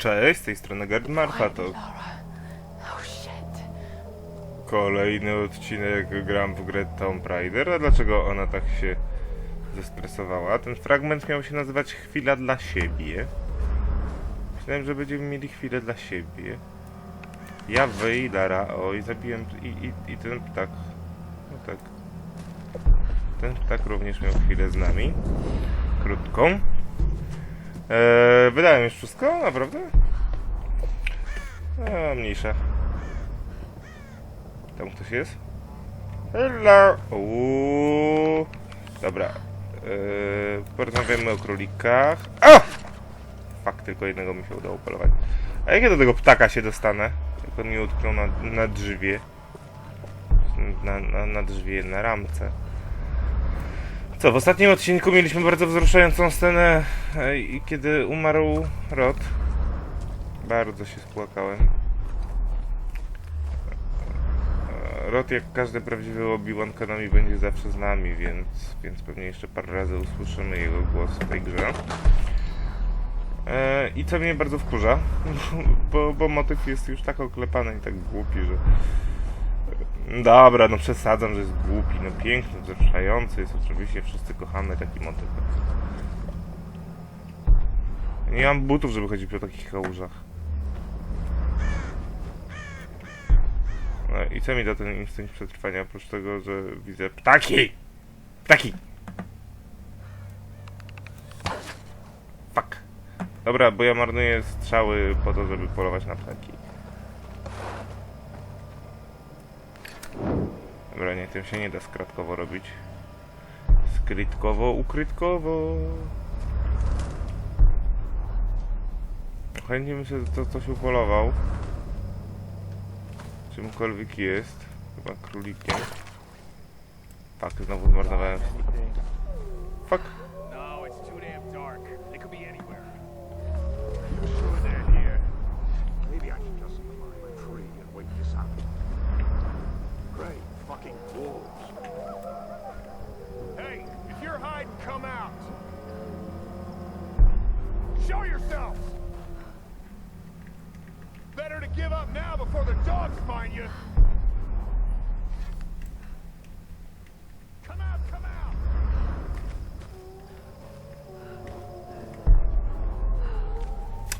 Cześć, z tej strony Gerd Marfa, to Laura. Oh kolejny odcinek gram w grę Tomb Raider. A dlaczego ona tak się zestresowała? Ten fragment miał się nazywać Chwila dla siebie. Myślałem, że będziemy mieli chwilę dla siebie. Ja, wy i Lara. O, i zabiłem... I, i, i ten ptak. No tak. Ten ptak również miał chwilę z nami. Krótką. Eee, wydałem już wszystko? Naprawdę? A, mniejsza. Tam ktoś jest? Hello! Uuu. Dobra. Eee, porozmawiamy o królikach. A! Fakt, tylko jednego mi się udało polować. A jak ja do tego ptaka się dostanę? Jak on mi utknął na, na. Na, na, na na ramce. Co, w ostatnim odcinku mieliśmy bardzo wzruszającą scenę, e, kiedy umarł Rod. Bardzo się spłakałem. Rod, jak każdy prawdziwy Obi-Wan Kenobi, będzie zawsze z nami, więc, więc pewnie jeszcze parę razy usłyszymy jego głos w tej grze. E, I co mnie bardzo wkurza, bo, bo motyw jest już tak oklepany i tak głupi, że... Dobra, no przesadzam, że jest głupi, no piękny, wzruszający jest oczywiście, wszyscy kochamy taki motyw. Nie mam butów, żeby chodzić po takich kałużach. No i co mi da ten instynkt przetrwania, oprócz tego, że widzę ptaki! Ptaki! Fuck. Dobra, bo ja marnuję strzały po to, żeby polować na ptaki. Dobra, nie, tym się nie da skratkowo robić. Skrytkowo, ukrytkowo. Chętnie bym sobie to coś upolował. Czymkolwiek jest. Chyba królikiem. Fuck, znowu zmarnowałem.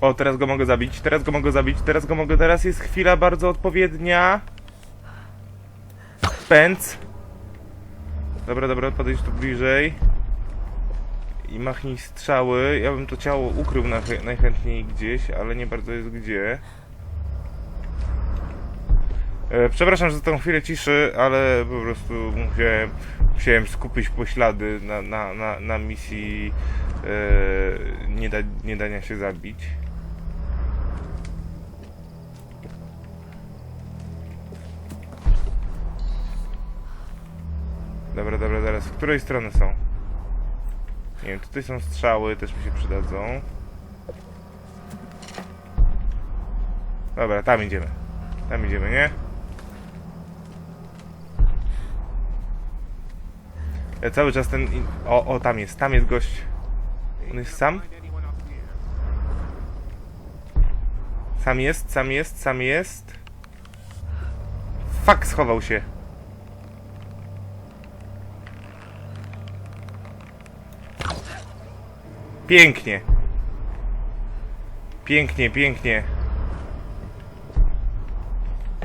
O, teraz go mogę zabić, teraz go mogę zabić, teraz go mogę, teraz jest chwila bardzo odpowiednia. Pędz. Dobra, dobra, podejdź tu bliżej. I machnij strzały. Ja bym to ciało ukrył najch- najchętniej gdzieś, ale nie bardzo jest gdzie. E, przepraszam za tą chwilę ciszy, ale po prostu musiałem, musiałem skupić poślady na, na, na, na misji e, nie, da, nie dania się zabić. Dobra, dobra, zaraz. Z której strony są? Nie wiem, tutaj są strzały, też mi się przydadzą. Dobra, tam idziemy. Tam idziemy, nie? Ja cały czas ten... O, o, tam jest, tam jest gość. On jest sam? Sam jest, sam jest, sam jest. Fuck, schował się. Pięknie. Pięknie, pięknie.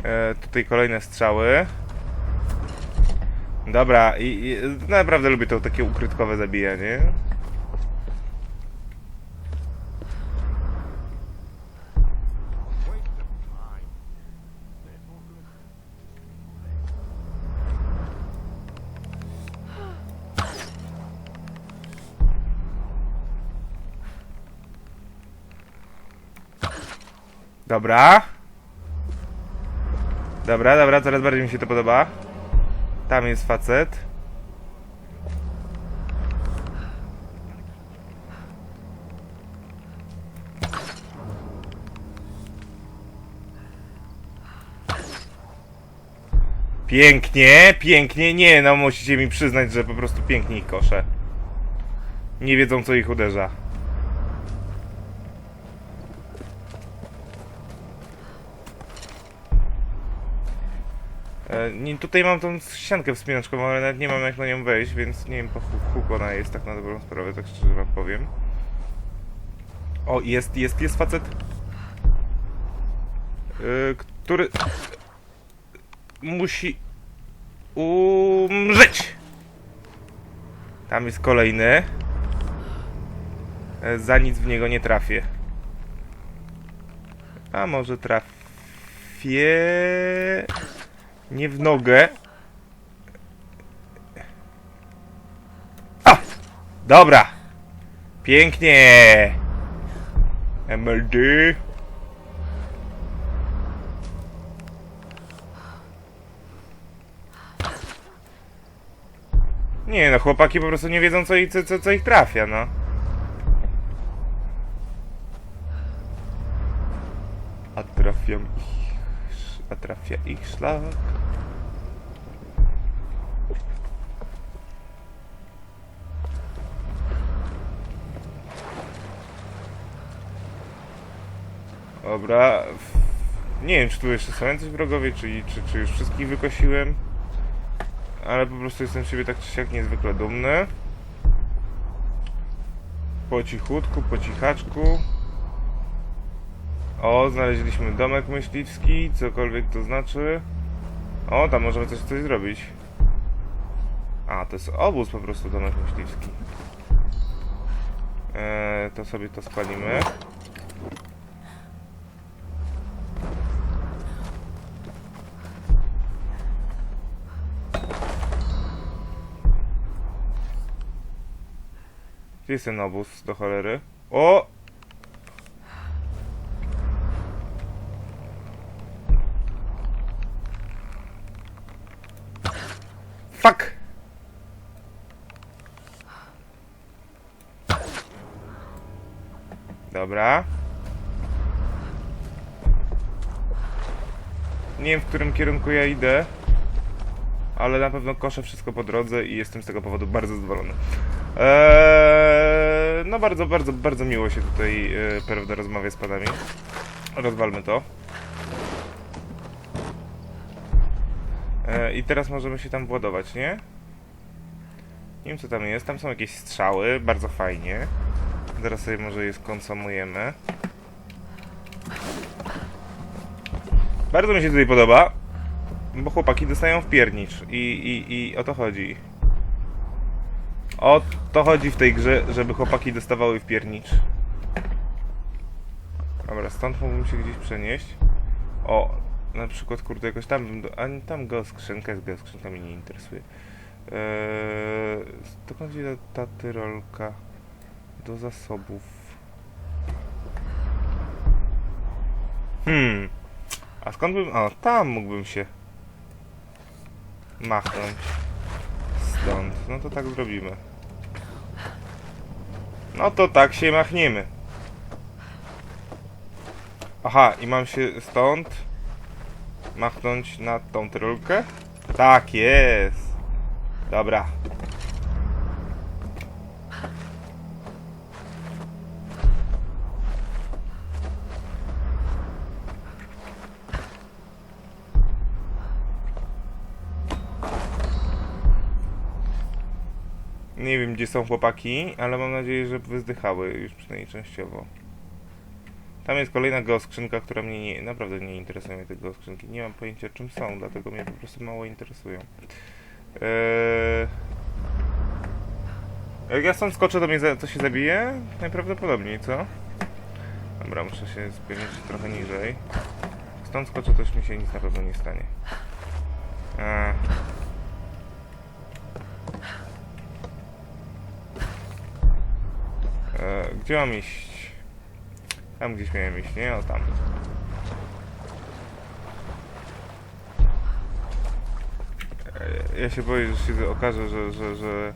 E, tutaj kolejne strzały. Dobra, i, i naprawdę lubię to takie ukrytkowe zabijanie. Dobra. Dobra, dobra, coraz bardziej mi się to podoba. Tam jest facet. Pięknie, pięknie. Nie, no musicie mi przyznać, że po prostu pięknie ich kosze. Nie wiedzą, co ich uderza. Nie, tutaj mam tą ściankę wspinaczkową, ale nawet nie mam jak na nią wejść, więc nie wiem po hu- huk ona jest tak na dobrą sprawę, tak szczerze wam powiem. O, jest, jest, jest facet. E, który musi umrzeć. Tam jest kolejny. E, Za nic w niego nie trafię. A może trafię... Nie w nogę. A! Dobra! Pięknie! MLD. Nie no, chłopaki po prostu nie wiedzą co ich, co, co, co ich trafia, no. A trafia ich szlak. Dobra. Nie wiem, czy tu jeszcze są jacyś wrogowie, czy, czy, czy już wszystkich wykosiłem. Ale po prostu jestem z siebie tak czy siak niezwykle dumny. Po cichutku, po cichaczku. O, znaleźliśmy domek myśliwski, cokolwiek to znaczy. O, tam możemy coś, coś zrobić. A, to jest obóz po prostu domek myśliwski. Eee, to sobie to spalimy. Gdzie jest ten obóz do cholery? O! Fuck! Dobra. Nie wiem, w którym kierunku ja idę, ale na pewno koszę wszystko po drodze i jestem z tego powodu bardzo zadowolony. Eee, no bardzo, bardzo, bardzo miło się tutaj, e, prawda, rozmawia z panami. Rozwalmy to. I teraz możemy się tam władować, nie? Nie wiem co tam jest, tam są jakieś strzały, bardzo fajnie. Zaraz sobie może je skonsumujemy. Bardzo mi się tutaj podoba, bo chłopaki dostają w piernicz i, i, i o to chodzi. O to chodzi w tej grze, żeby chłopaki dostawały w piernicz. Dobra, stąd mógłbym się gdzieś przenieść. O, na przykład, kurde, jakoś tam bym do... A nie, tam geoskrzynka jest, geoskrzynka mnie nie interesuje. Eee, dokąd idzie ta tyrolka? Do zasobów. Hmm. A skąd bym... O, tam mógłbym się machnąć. Stąd. No to tak zrobimy. No to tak się machniemy. Aha, i mam się stąd machnąć na tą tyrolkę? Tak jest. Dobra. Nie wiem gdzie są chłopaki, ale mam nadzieję, że wyzdychały już przynajmniej częściowo. Tam jest kolejna geoskrzynka, która mnie nie, naprawdę nie interesuje mnie te geoskrzynki. Nie mam pojęcia czym są, dlatego mnie po prostu mało interesują. Eee... Jak ja stąd skoczę, to, mnie za, to się zabije? Najprawdopodobniej, co? Dobra, muszę się spiąć trochę niżej. Stąd skoczę, to już mi się nic na pewno nie stanie. Eee... E, gdzie mam iść? Tam gdzieś miałem iść, nie? O tam. E, ja się boję, że się okaże, że, że, że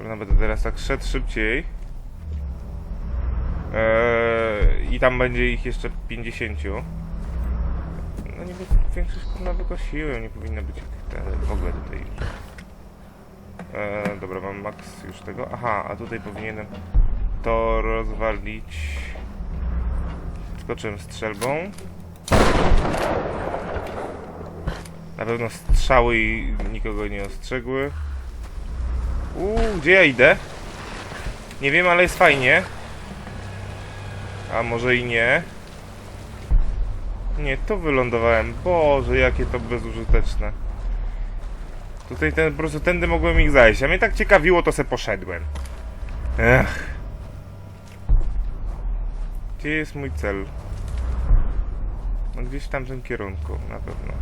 że będę teraz tak szedł szybciej. E, I tam będzie ich jeszcze 50. No niby większość kurna wykosiłem, nie powinno być w ogóle tutaj już. E, dobra, mam max już tego. Aha, a tutaj powinienem to rozwalić. Skoczyłem strzelbą. Na pewno strzały i nikogo nie ostrzegły. Uuu, gdzie ja idę? Nie wiem, ale jest fajnie. A może i nie. Nie, tu wylądowałem. Boże, jakie to bezużyteczne. Tutaj ten, po prostu tędy mogłem ich zajść. A mnie tak ciekawiło, to se poszedłem. Ech. Gdzie jest mój cel? No gdzieś w tamtym kierunku, na pewno.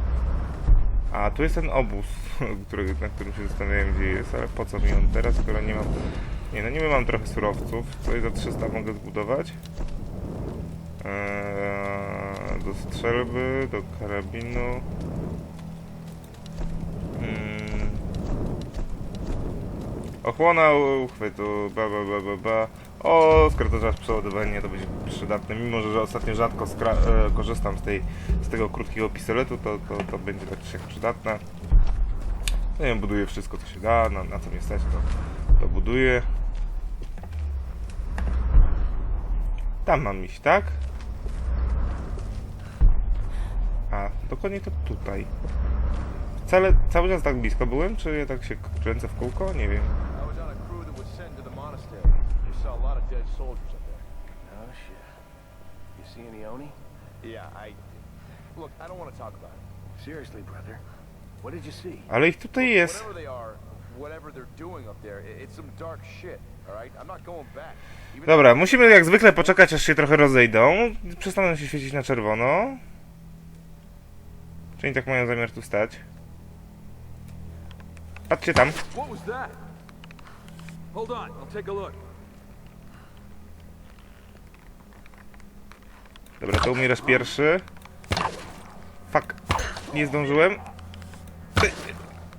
A, tu jest ten obóz, który, na którym się zastanawiałem gdzie jest, ale po co mi on teraz, skoro nie mam... Nie, no niby mam trochę surowców. Coś za 300 mogę zbudować. Eee, do strzelby, do karabinu. Mm. Ochłona uchwytu, ba ba ba ba ba. O, skrótoczas przeładowanie to będzie przydatne. Mimo, że ostatnio rzadko e, korzystam z, tej, z tego krótkiego pistoletu, to, to, to będzie tak siak przydatne. No ja buduję wszystko, co się da, na, na co mnie stać, to, to buduję. Tam mam iść, tak? A, dokładnie to tutaj. Wcale, cały czas tak blisko byłem, czy ja tak się kręcę w kółko? Nie wiem. I was on a crew that was sent to the monastery. You saw a lot of dead soldiers up there. Oh shit. You see any Oni? Yeah, I. Look, I don't want to talk about it. Seriously, brother. What did you see? Ale ich tutaj jest. Whatever they are, whatever they're doing up there, it's some dark shit. All right, I'm not going back. Even Dobra, musimy jak zwykle poczekać, aż się trochę rozejdą. Przestaną się świecić na czerwono. Czy oni tak mają zamiar tu stać? Patrzcie tam. Hold on, I'll take a look. Dobra, to umierasz pierwszy. Fuck. Nie zdążyłem.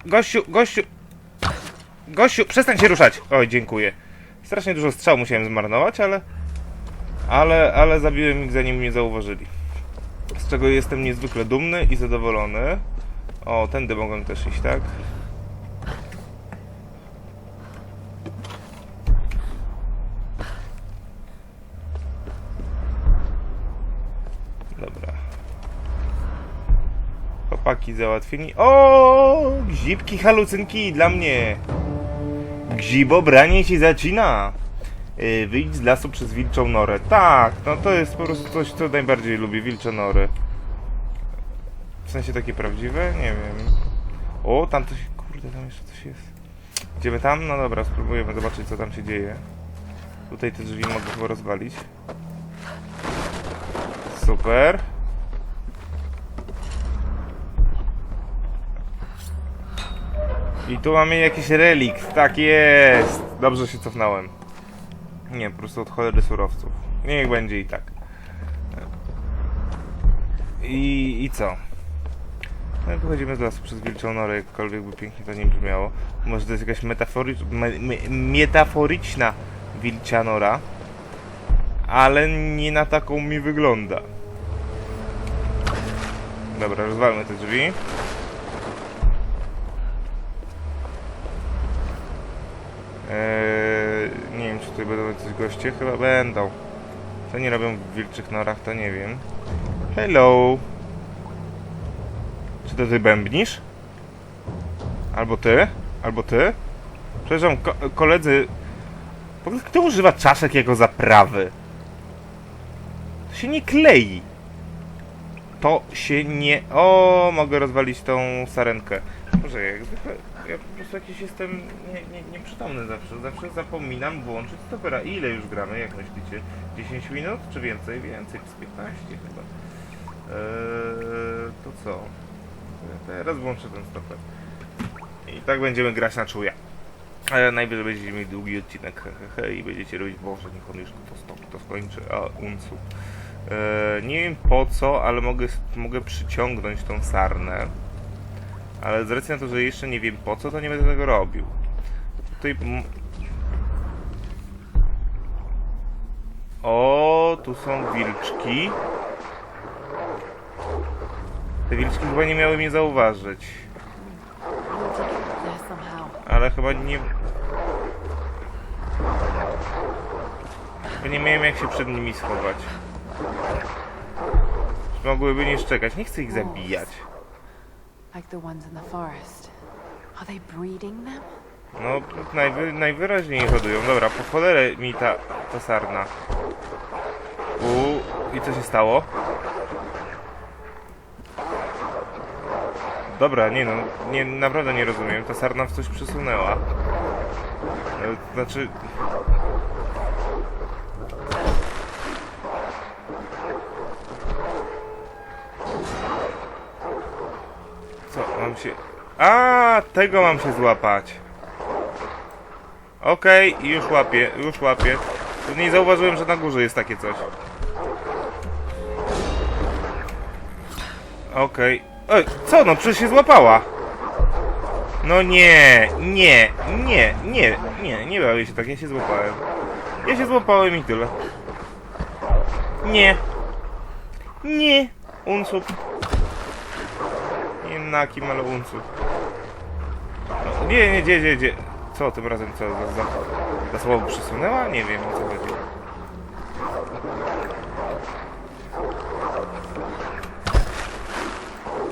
Gościu, gościu. Gościu, przestań się ruszać. Oj, dziękuję. Strasznie dużo strzał musiałem zmarnować, ale... Ale, ale zabiłem ich zanim mnie zauważyli. Z czego jestem niezwykle dumny i zadowolony. O, tędy mogłem też iść, tak? Dobra. Chłopaki załatwieni. O, Gzibki halucynki dla mnie. Gzibo branie się zacina. Yy, wyjdź z lasu przez wilczą norę. Tak, no to jest po prostu coś, co najbardziej lubię, wilcze nory. W sensie takie prawdziwe? Nie wiem. O, tam coś, kurde, tam jeszcze coś jest. Idziemy tam? No dobra, spróbujemy zobaczyć, co tam się dzieje. Tutaj te drzwi mogę chyba rozwalić. Super. I tu mamy jakiś relikt. Tak jest. Dobrze się cofnąłem. Nie, po prostu od cholery surowców. Niech będzie i tak. I, i co? No, wychodzimy z lasu przez Wilczą Norę, jakkolwiek by pięknie to nie brzmiało. Może to jest jakaś metaforycz, me, me, metaforyczna Wilcza Nora. Ale nie na taką mi wygląda. Dobra, rozwalmy te drzwi. Eee, nie wiem, czy tutaj będą jacyś goście. Chyba będą. Co nie robią w wilczych norach, to nie wiem. Hello. Czy to ty bębnisz? Albo ty? Albo ty? Przepraszam, ko koledzy. Kto używa czaszek jako zaprawy? To się nie klei. To się nie... O, mogę rozwalić tą sarenkę. Może jak zwykle, ja po prostu jakiś jestem nie, nie, nieprzytomny zawsze. Zawsze zapominam włączyć stopera. Ile już gramy, jak myślicie? 10 minut czy więcej? Więcej, z 15 chyba. Eee, to co? Ja teraz włączę ten stoper. I tak będziemy grać na czuja. Ale najwyżej będziecie mieli długi odcinek he, he, he, i będziecie robić, boże, niech on już to stop, to skończy, a uncu. Eee, nie wiem po co, ale mogę, mogę przyciągnąć tą sarnę. Ale z racji na to, że jeszcze nie wiem po co, to nie będę tego robił. Tutaj... O, tu są wilczki. Te wilczki chyba nie miały mnie zauważyć. Ale chyba nie... Chyba nie miałem jak się przed nimi schować. Mogłyby nie szczekać. Nie chcę ich zabijać. Like the ones in the forest. Are they breeding them? No, najwy, najwyraźniej hodują. Dobra, po cholerę mi ta, ta sarna. U i co się stało? Dobra, nie no, nie, naprawdę nie rozumiem. Ta sarna w coś przesunęła. E, Znaczy... się... A, tego mam się złapać. Okej, już łapię, już łapię. Nie zauważyłem, że na górze jest takie coś. Okej. Ej, co no, przecież się złapała. No nie, nie, nie, nie, nie, nie bawię się tak, ja się złapałem. Ja się złapałem i tyle. Nie. Nie. Unsub. Nie naki, ale unsub. No, nie, nie, gdzie, gdzie, gdzie? Co tym razem, co, za, za, za słowo przysunęła? Nie wiem, o co chodzi.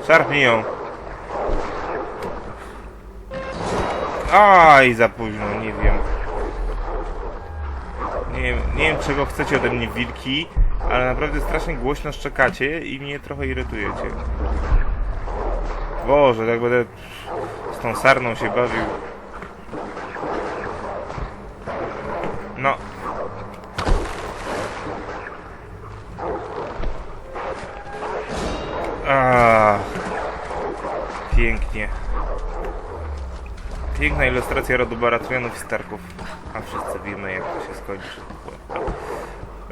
Szarpnij ją. Aj, za późno, nie wiem. Nie wiem, nie wiem czego chcecie ode mnie wilki, ale naprawdę strasznie głośno szczekacie i mnie trochę irytujecie. Boże, tak będę z tą sarną się bawił. No. A, pięknie. Piękna ilustracja rodu Baratrianów i Starków. A wszyscy wiemy jak to się skończy.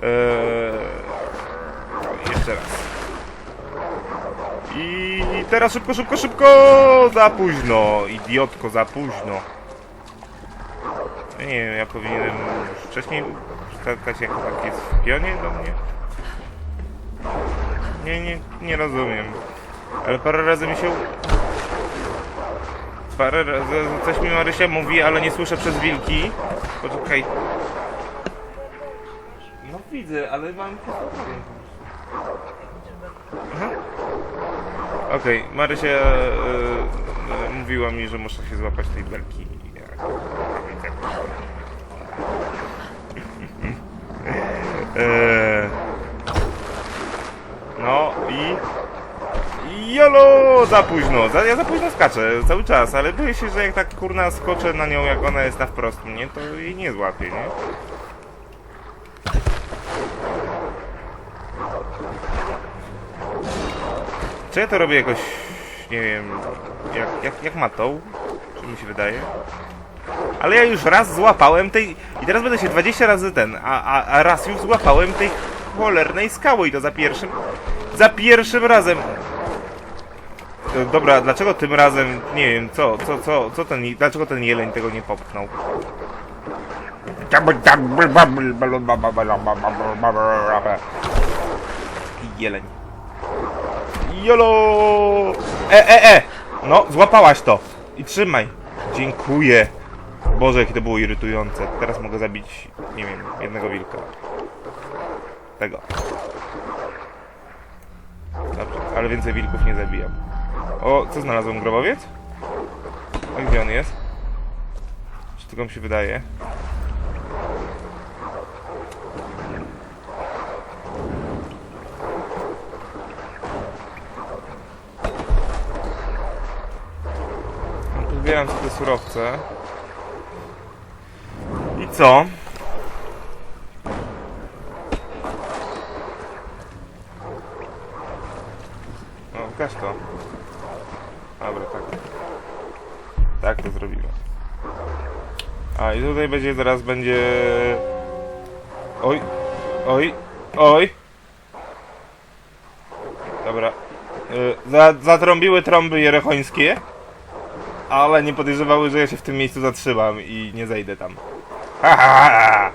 Eee, jeszcze raz. I teraz szybko, szybko, szybko! Za późno! Idiotko, za późno. Ja nie wiem, ja powinienem już wcześniej skakać jako tak jest w pionie do mnie. Nie, nie, nie rozumiem. Ale parę razy mi się... Parę razy coś mi Marysia mówi, ale nie słyszę przez wilki. Poczekaj. No widzę, ale mam... Okej, Marysia e, e, mówiła mi, że muszę się złapać tej belki. Eee, no i... i Jolo! Za późno! Za, ja za późno skaczę cały czas, ale boję się, że jak tak kurna skoczę na nią, jak ona jest na wprost mnie, to jej nie złapię, nie? Czy ja to robię jakoś, nie wiem, jak, jak, jak matą? Czy mi się wydaje? Ale ja już raz złapałem tej... I teraz będę się 20 razy ten, a, a, a raz już złapałem tej cholernej skały i to za pierwszym... Za pierwszym razem! E, Dobra, dlaczego tym razem, nie wiem, co, co, co, co ten, dlaczego ten jeleń tego nie popchnął? Jeleń. Jolo! E, e, e! No, złapałaś to! I trzymaj! Dziękuję! Boże, jakie to było irytujące. Teraz mogę zabić, nie wiem, jednego wilka. Tego. Dobrze, ale więcej wilków nie zabijam. O, co znalazłem? Grobowiec? A gdzie on jest? Czy tylko mi się wydaje? Zbieram te surowce. I co? No, każ to. Dobra, tak. Tak to zrobimy. A i tutaj będzie zaraz będzie... Oj, oj, oj. Dobra. Y, Za, zatrąbiły trąby jerechońskie, ale nie podejrzewały, że ja się w tym miejscu zatrzymam i nie zejdę tam. Ha, ha, ha.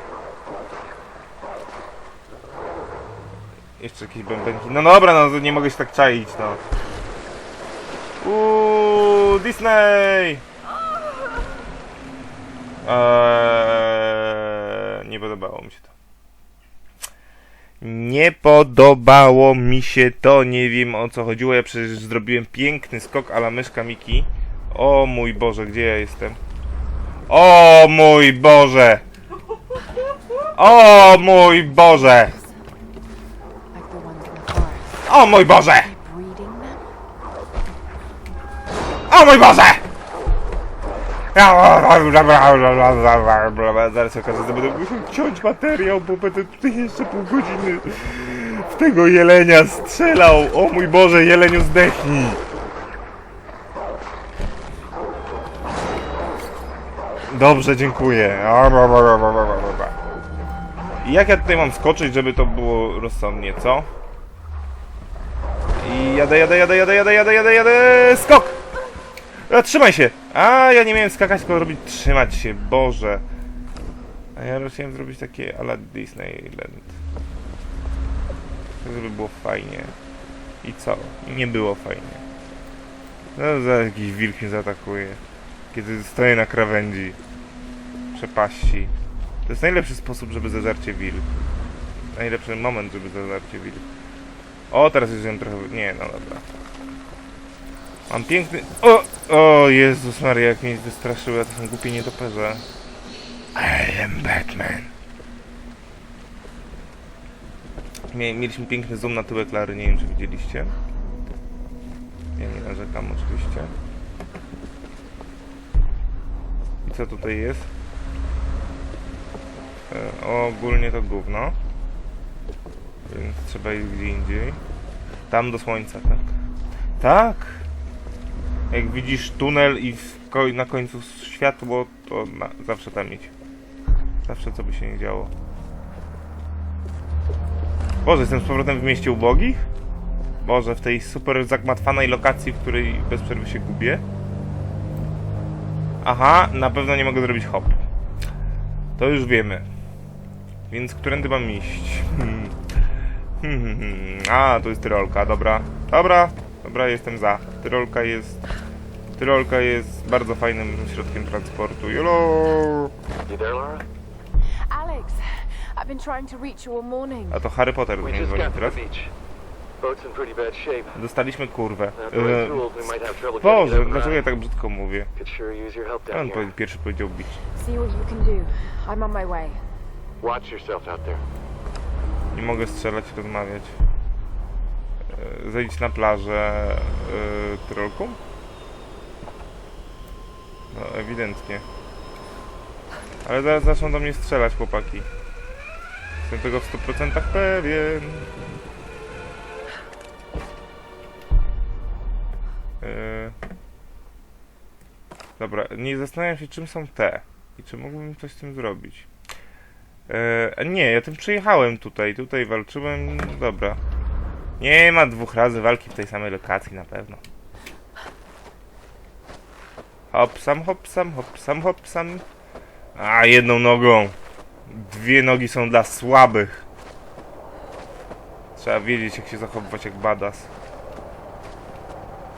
Jeszcze jakieś bębenki. No dobra, no nie mogę się tak czaić, no. Uuu, Disney! Eee, nie podobało mi się to. Nie podobało mi się to, nie wiem o co chodziło. Ja przecież zrobiłem piękny skok ala myszka Miki. O mój Boże, gdzie ja jestem? O mój Boże! O mój Boże! O mój Boże! O mój Boże! Zaraz się okaże, że będę musiał ciąć materiał, bo będę tutaj jeszcze pół godziny w tego jelenia strzelał. O mój Boże, jeleniu zdechnij. Dobrze, dziękuję. I jak ja tutaj mam skoczyć, żeby to było rozsądnie, co? I jadę, jadę, jadę, jadę, jadę, jadę, jadę, jadę, skok! A, trzymaj się! A, ja nie miałem skakać, tylko robić trzymać się, Boże. A ja chciałem zrobić takie ala Disneyland. Tak, żeby było fajnie. I co? I nie było fajnie. No, za jakiś wilk mnie zaatakuje. Kiedy stoję na krawędzi. Przepaści. To jest najlepszy sposób, żeby zeżarcie wilk. Najlepszy moment, żeby zeżarcie wilk. O, teraz już trochę... Nie, no dobra. Mam piękny... O! O, Jezus Maria, jak mnie wystraszyły, a to są głupie nietoperze. I am Batman. Mie mieliśmy piękny zoom na tyłek Lary, nie wiem czy widzieliście. Ja nie narzekam oczywiście. Co tutaj jest? E, ogólnie to gówno. Więc trzeba iść gdzie indziej. Tam do słońca, tak. Tak! Jak widzisz tunel i na końcu światło, to zawsze tam idź. Zawsze co by się nie działo. Boże, jestem z powrotem w mieście ubogich? Boże, w tej super zagmatwanej lokacji, w której bez przerwy się gubię. Aha, na pewno nie mogę zrobić hop. To już wiemy. Więc którędy mam iść? Hmm. Hmm, hmm, hmm. A, tu jest Tyrolka, dobra. Dobra, dobra, jestem za. Tyrolka jest... Tyrolka jest bardzo fajnym środkiem transportu. Jolo! Alex, I've been trying to reach you all morning. A to Harry Potter do mnie dzwoni teraz. Dostaliśmy kurwę. E, Boże, dlaczego ja tak brzydko mówię? On po pierwszy powiedział bić. Nie mogę strzelać, i rozmawiać. E, Zejdź na plażę eee. No, ewidentnie. Ale zaraz zaczną do mnie strzelać chłopaki. Jestem tego w 100% pewien. Dobra, nie zastanawiam się czym są te i czy mógłbym coś z tym zrobić. E, nie, ja tym przyjechałem tutaj, tutaj walczyłem, dobra. Nie ma dwóch razy walki w tej samej lokacji na pewno. Hopsam, hopsam, hopsam, hopsam. A, jedną nogą. Dwie nogi są dla słabych. Trzeba wiedzieć jak się zachowywać jak badass.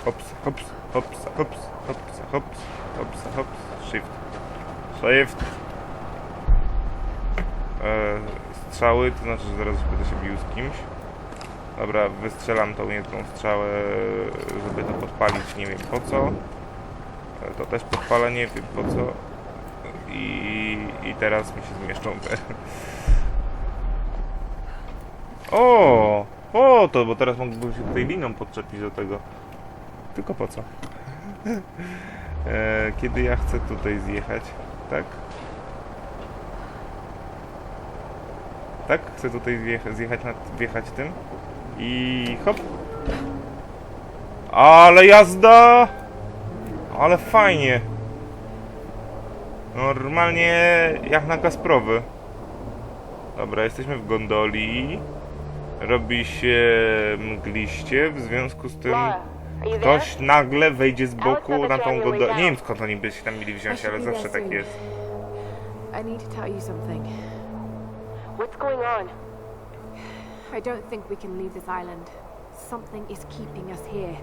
Hops, hops, hops, hops, hops, hops, hops, hops, shift. Shift. e, strzały, to znaczy, że zaraz będę się bił z kimś. Dobra, wystrzelam tą jedną strzałę, żeby to podpalić, nie wiem po co. E, To też podpala, nie wiem po co. I, i teraz mi się zmieszczą te. O! Po to, bo teraz mógłbym się tutaj liną podczepić do tego. Tylko po co? E, kiedy ja chcę tutaj zjechać, tak? Tak? Chcę tutaj zjecha zjechać, na, wjechać tym. I hop. Ale jazda! Ale fajnie. Normalnie jak na Kasprowy. Dobra, jesteśmy w gondoli. Robi się mgliście, w związku z tym ktoś nagle wejdzie z boku na tą gondolę. Nie wiem skąd oni by się tam mieli wziąć, ale zawsze tak jest. I need to tell you something. What's going on? I don't think we can leave this island. Something is keeping us here.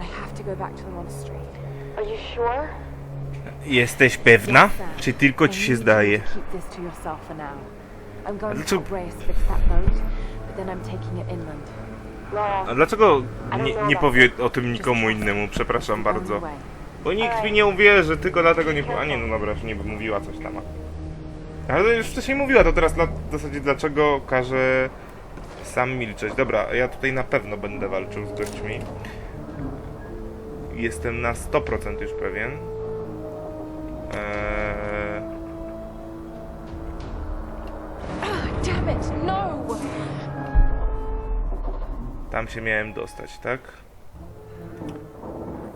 I have to go back to the monastery. Are you sure? Jesteś pewna? Czy tylko ci się zdaje? Dlaczego- Laura, A dlaczego nie, nie powie o tym nikomu innemu? Przepraszam bardzo. Bo nikt mi nie uwierzy, tylko dlatego nie... po- A nie, no dobra, już nie mówiła coś tam. Ale już wcześniej mówiła, to teraz w zasadzie dlaczego każe sam milczeć. Dobra, ja tutaj na pewno będę walczył z gośćmi. Jestem na 100% już pewien. Eee... Damn it, no! Tam się miałem dostać, tak?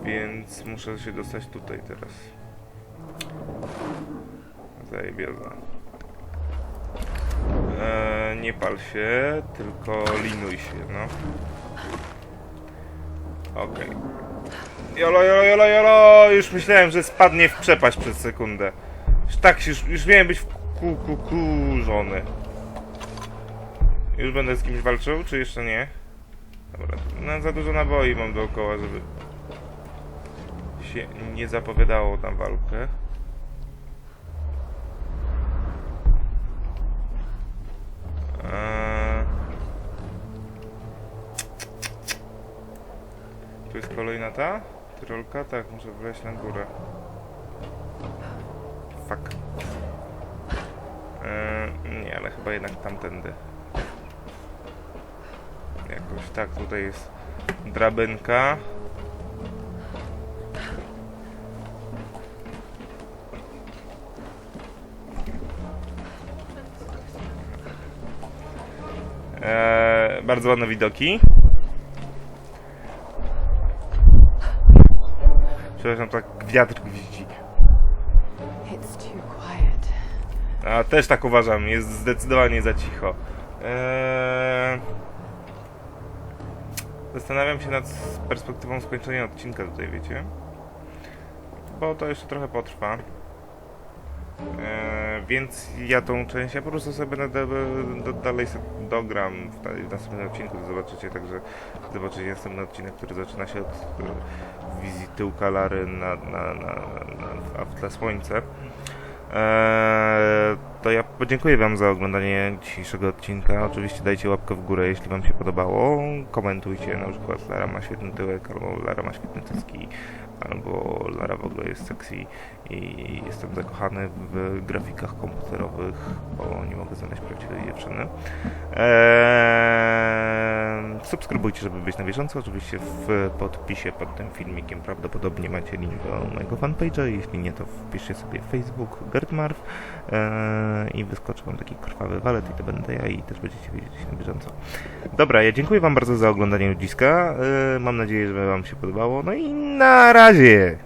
Więc muszę się dostać tutaj teraz. Zajebiazna. Eee, nie pal się, tylko linuj się, no. Okej. Jolo, jolo, jolo, jolo! Już myślałem, że spadnie w przepaść przez sekundę. Już tak, już, już miałem być wkurzony. Już będę z kimś walczył, czy jeszcze nie? Dobra, no za dużo naboi mam dookoła, żeby się nie zapowiadało na walkę. Eee... Tu jest kolejna ta? Tyrolka? Tak, muszę wejść na górę. Fuck. Eee, nie, ale chyba jednak tamtędy. Jakoś tak, tutaj jest drabynka. Eee, bardzo ładne widoki. Przepraszam, tak wiatr gwizdzi. A też tak uważam, jest zdecydowanie za cicho. Eee... Zastanawiam się nad perspektywą skończenia odcinka tutaj, wiecie? Bo to jeszcze trochę potrwa. Eee, więc ja tą część, ja po prostu sobie na, do, dalej dogram w, w następnym odcinku, zobaczycie, także zobaczycie następny odcinek, który zaczyna się od e, wizji tyłka Lary na, na, na, na, a w tle słońce. Eee, to ja podziękuję Wam za oglądanie dzisiejszego odcinka. Oczywiście dajcie łapkę w górę, jeśli Wam się podobało. Komentujcie, na przykład Lara ma świetny tyłek, albo Lara ma świetne cycki, albo Lara w ogóle jest sexy i jestem zakochany w grafikach komputerowych, bo nie mogę znaleźć prawdziwej dziewczyny. Eee, subskrybujcie, żeby być na bieżąco. Oczywiście w podpisie pod tym filmikiem prawdopodobnie macie link do mojego fanpage'a. Jeśli nie, to wpiszcie sobie Facebook Gertmarw eee, i wyskoczy wam taki krwawy walet i to będę ja i też będziecie wiedzieć na bieżąco. Dobra, ja dziękuję wam bardzo za oglądanie ludziska. Eee, mam nadzieję, że wam się podobało. No i na razie!